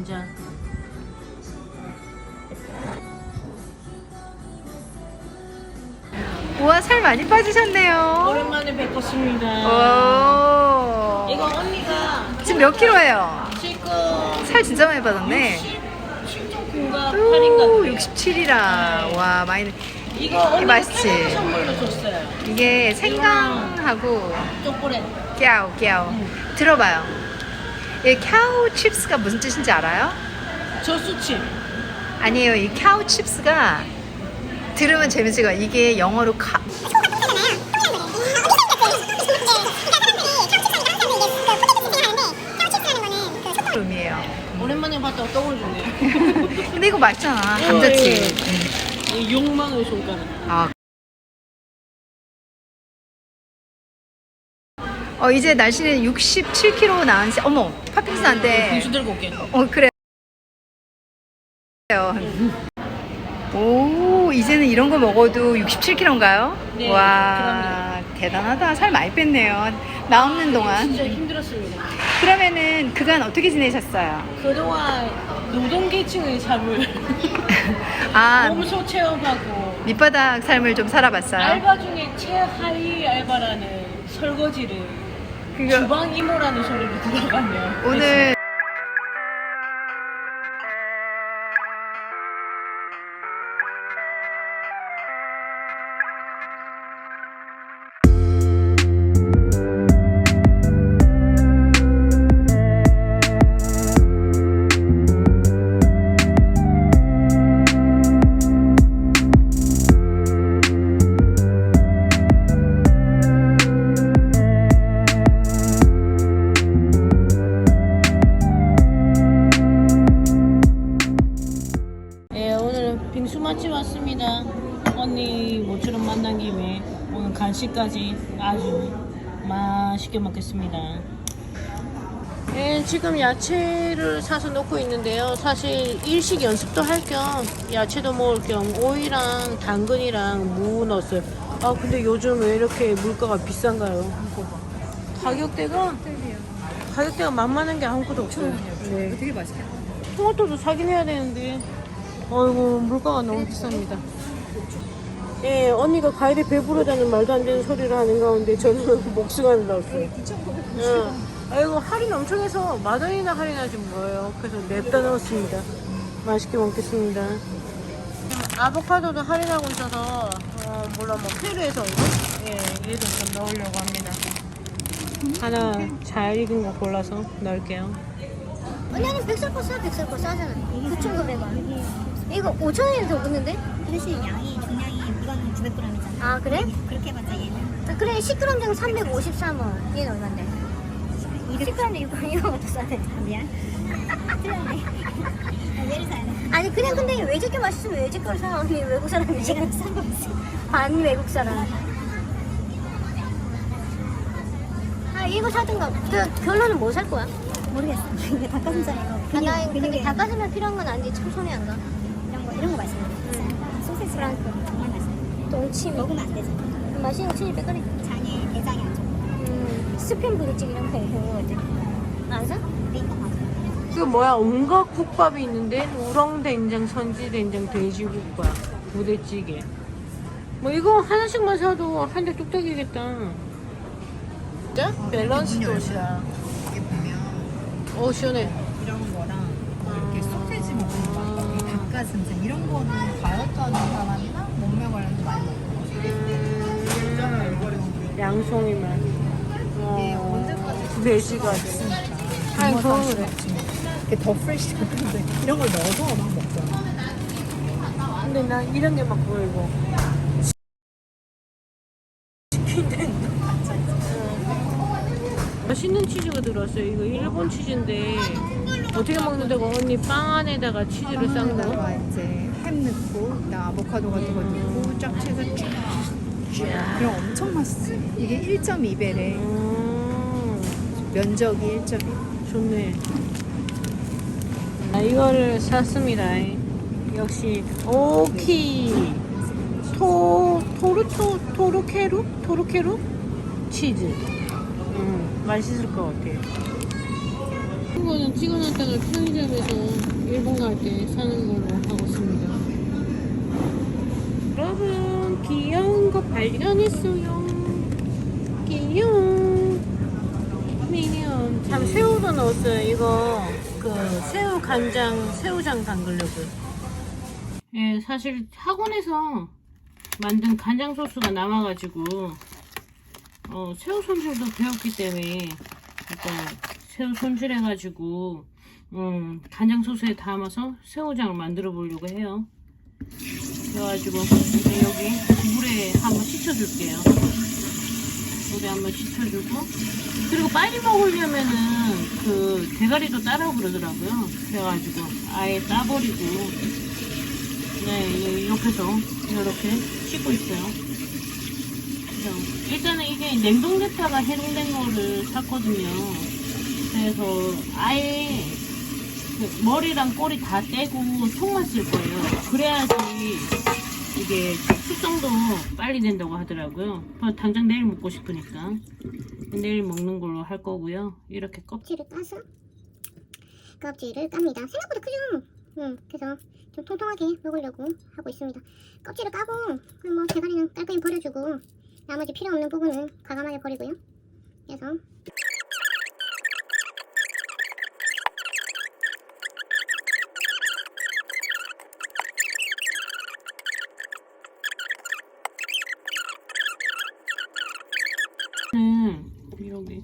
관자. 우와 살 많이 빠지셨네요. 오랜만에 뵙겠습니다. 오. 이거 언니가 지금 몇 킬로예요? 지금 살 진짜 많이 빠졌네. 7.9가 오, 8인가 67이라. 와 많이. 이거 언니가 맛있지? 태국 선물로 줬어요. 이게 생강하고 초콜릿. 깨우 깨우. 들어봐요. 이 캬우 칩스가 무슨 뜻인지 알아요? 저수치. 아니에요. 이 캬우 칩스가 들으면 재밌을 거야. 이게 영어로 카, 음이에요. 오랜만에 봤다 떡을 주네. 근데 이거 맛있잖아. 감자칩. 예. 이 욕망의 손가락. 아. 어 이제 날씨는 67km 나은 시 어머 팥빙수한테 분수 들고 올게. 어 그래요 오 이제는 이런 거 먹어도 67kg인가요? 네, 와 대단하다 살 많이 뺐네요 나 없는 동안 진짜 힘들었습니다. 그러면은 그간 어떻게 지내셨어요? 그동안 노동계층의 삶을 아 몸소 체험하고 밑바닥 삶을 좀 살아봤어요? 알바 중에 최하위 알바라는 설거지를 주방 이모라는 소리를 들어가며 오늘 6시까지 아주 맛있게 먹겠습니다. 예, 지금 야채를 사서 넣고 있는데요. 사실 일식 연습도 할 겸 야채도 먹을 겸 오이랑 당근이랑 무 넣었어요. 아 근데 요즘 왜 이렇게 물가가 비싼가요? 가격대가 가격대가 만만한 게 아무것도 없어요. 네. 되게 맛있겠다. 토마토도 사긴 해야 되는데 아이고 물가가 너무 비쌉니다. 예 언니가 과일에 배부르다는 말도 안 되는 소리를 하는 가운데 저는 목숨을 넣었어요 예. 아이고 할인 엄청 해서 만 원이나 할인하지 뭐예요 그래서 냅다 넣었습니다 맛있게 먹겠습니다 아보카도도 할인하고 있어서 어, 물론 뭐 페루에서 온 거? 예, 얘도 좀 넣으려고 합니다 하나 잘 익은 거 골라서 넣을게요 언니는 백설 거 써, 백설 거 싸잖아. 9,900원. 이거 5,000원이 더 붙는데? 그 대신 양이 이거는 900g이잖아. 아, 그래? 그렇게 해봤자 얘는 아, 그래, 10g당 353원. 얘는 얼만데? 10g당 이거, 이거 더 싸네. 아, 미안. 틀렸네. 아, 얘를 사야 돼. 아니, 그냥 근데 외제게 맛있으면 외제 걸 사. 언니 외국 사람이지. 없어. 반 외국 사람. 아, 이거 사든가. 그, 결론은 뭐 살 거야? 모르겠어. 이게 닭가슴살 이거. 아, 나 근데 닭가슴살 필요한 건 아닌데 참 손이 안 가. 이런 거, 이런 거 맛있어. 소세지 프랑크 정말 맛있어. 동치미. 먹으면 안 되잖아. 맛있는 거 치즈 빼거리. 장에 내장이 안 좋아. 음, 스팸 부대찌개 이런 거? 메이커 맞아. 그 뭐야 온갖 국밥이 있는데 우렁된장, 선지된장, 돼지국밥, 부대찌개. 뭐 이거 하나씩만 사도 한 대 뚝딱이겠다. 진짜? 밸런스 도시락. 이게 보면 오 시원해. 이런 거랑 이렇게 소세지 먹는 거, 이 닭가슴살 이런 거는 다이어트 하는 사람 양송이만. 이게 어, 언제까지 돼지가지. 아니 그건 그래. 이게 더 프레시 같은데 이런 걸 넣어서 막 먹잖아. 근데 난 이런 게 막 보이고. 맛있는 치즈가 들어왔어요. 이거 일본 치즈인데 어떻게 먹는다고 언니 빵 안에다가 치즈를 싼 거? 와 이제 햄 넣고 그다음 아보카도 같은 거 넣고 쫙 채서 쫙. 그럼 엄청 맛있어. 이게 1.2배래. 음, 면적이 1.2. 좋네. 아, 이거를 샀습니다. 역시 오키 토 토르토 토르케루 토르케루 치즈. 음, 맛있을 것 같아요. 이런 거는 찍어놨다가 편의점에서 일본 갈 때 사는 걸로 하고 있습니다. 여러분, 귀여운 거 발견했어요. 귀여운 미니언. 참, 새우도 넣었어요. 이거, 그, 새우 간장, 새우장 담그려고요. 예, 사실 학원에서 만든 간장 소스가 남아가지고, 어, 새우 손질도 배웠기 때문에, 일단 새우 손질해가지고 음, 간장 소스에 담아서 새우장을 만들어 보려고 해요. 그래가지고 여기 물에 한번 씻혀줄게요. 물에 한번 씻혀주고 그리고 빨리 먹으려면은 그 대가리도 따라고 그러더라고요. 그래가지고 아예 따버리고 네 이- 옆에서 이렇게 씻고 있어요. 일단은 이게 냉동대파가 해동된 거를 샀거든요. 그래서 아예 그 머리랑 꼬리 다 떼고 속만 쓸 거예요. 그래야지 이게 숙성도 빨리 된다고 하더라고요. 어, 당장 내일 먹고 싶으니까 내일 먹는 걸로 할 거고요. 이렇게 껍질 껍질을 따서 껍질을 깝니다. 생각보다 크죠? 응, 그래서 좀 통통하게 먹으려고 하고 있습니다. 껍질을 까고 뭐 대가리는 깔끔히 버려주고 나머지 필요 없는 부분은 과감하게 버리고요. 그래서 는 여기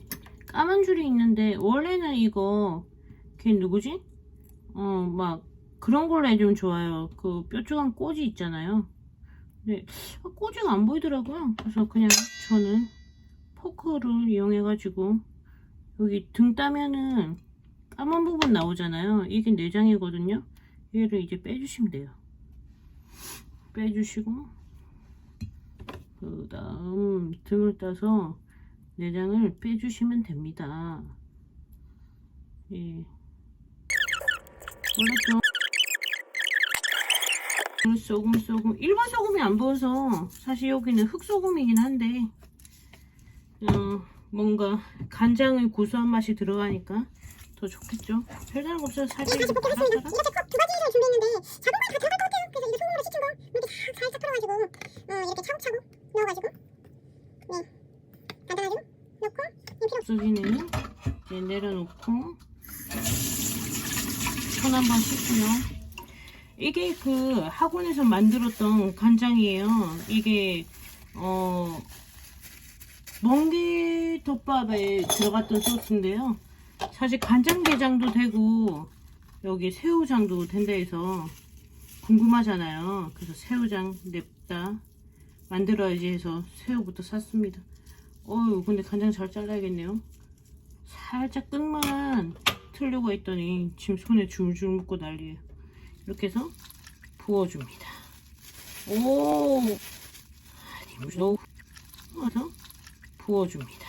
까만 줄이 있는데 원래는 이거 걔 누구지? 어 막 그런 걸로 해주면 좋아요. 그 뾰족한 꼬지 있잖아요. 근데 아, 꼬지가 안 보이더라고요. 그래서 그냥 저는 포크를 이용해가지고 여기 등 따면은 까만 부분 나오잖아요. 이게 내장이거든요. 얘를 이제 빼주시면 돼요. 빼주시고 그 다음 등을 따서 내장을 빼주시면 됩니다. 예. 원래 좀 소금 소금 일반 소금이 안 보여서 사실 여기는 흑소금이긴 한데 어, 뭔가 간장의 고소한 맛이 들어가니까 더 좋겠죠. 별다른 거 없어서 살짝 다시 볶겠습니다. 달아달아. 이렇게 컵두 가지 를 준비했는데 자동으로 다 들어갈 것 같아요. 그래서 이게 소금으로 씻은 거 이렇게 다 살짝 풀어가지고 어, 이렇게 차곡차곡 넣어가지고 네 간단하게 넣고 이 필요 없어지는 이제 내려놓고 손 한 번 씻고요. 이게 그 학원에서 만들었던 간장이에요. 이게 어 멍게 덮밥에 들어갔던 소스인데요. 사실 간장게장도 되고 여기 새우장도 된다 해서 궁금하잖아요. 그래서 새우장 냅다 만들어야지 해서 새우부터 샀습니다. 어유 근데 간장 잘 잘라야겠네요. 살짝 끝만 틀려고 했더니 지금 손에 줄줄 묶고 난리예요. 이렇게 해서 부어줍니다. 오. 부어서 부어줍니다.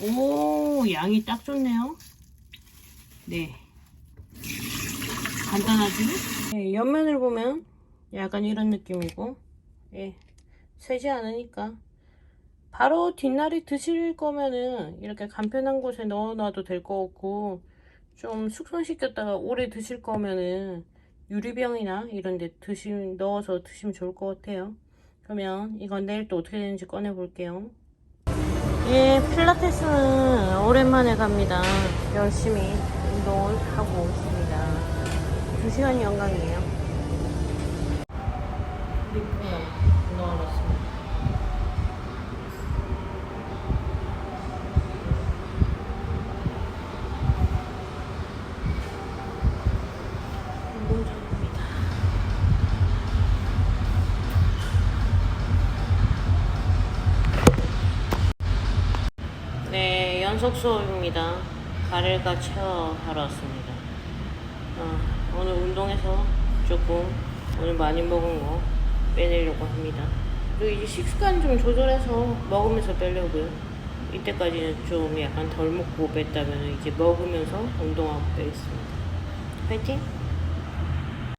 오, 양이 딱 좋네요. 네. 간단하지? 네, 옆면을 보면 약간 이런 느낌이고, 예, 세지 않으니까 바로 뒷날이 드실 거면은 이렇게 간편한 곳에 넣어놔도 될것 같고 좀 숙성시켰다가 오래 드실 거면은 유리병이나 이런 데 드시, 넣어서 드시면 좋을 것 같아요. 그러면 이건 내일 또 어떻게 되는지 꺼내 볼게요. 예 필라테스는 오랜만에 갑니다. 열심히 운동을 하고 있습니다. 2시간이 영광이에요 네, 연속 수업입니다. 가래가 체어하러 왔습니다. 어, 오늘 운동해서 조금 오늘 많이 먹은 거 빼내려고 합니다. 그리고 이제 식습관 좀 조절해서 먹으면서 빼려고요. 이때까지는 좀 약간 덜 먹고 뺐다면 이제 먹으면서 운동하고 빼겠습니다. 파이팅!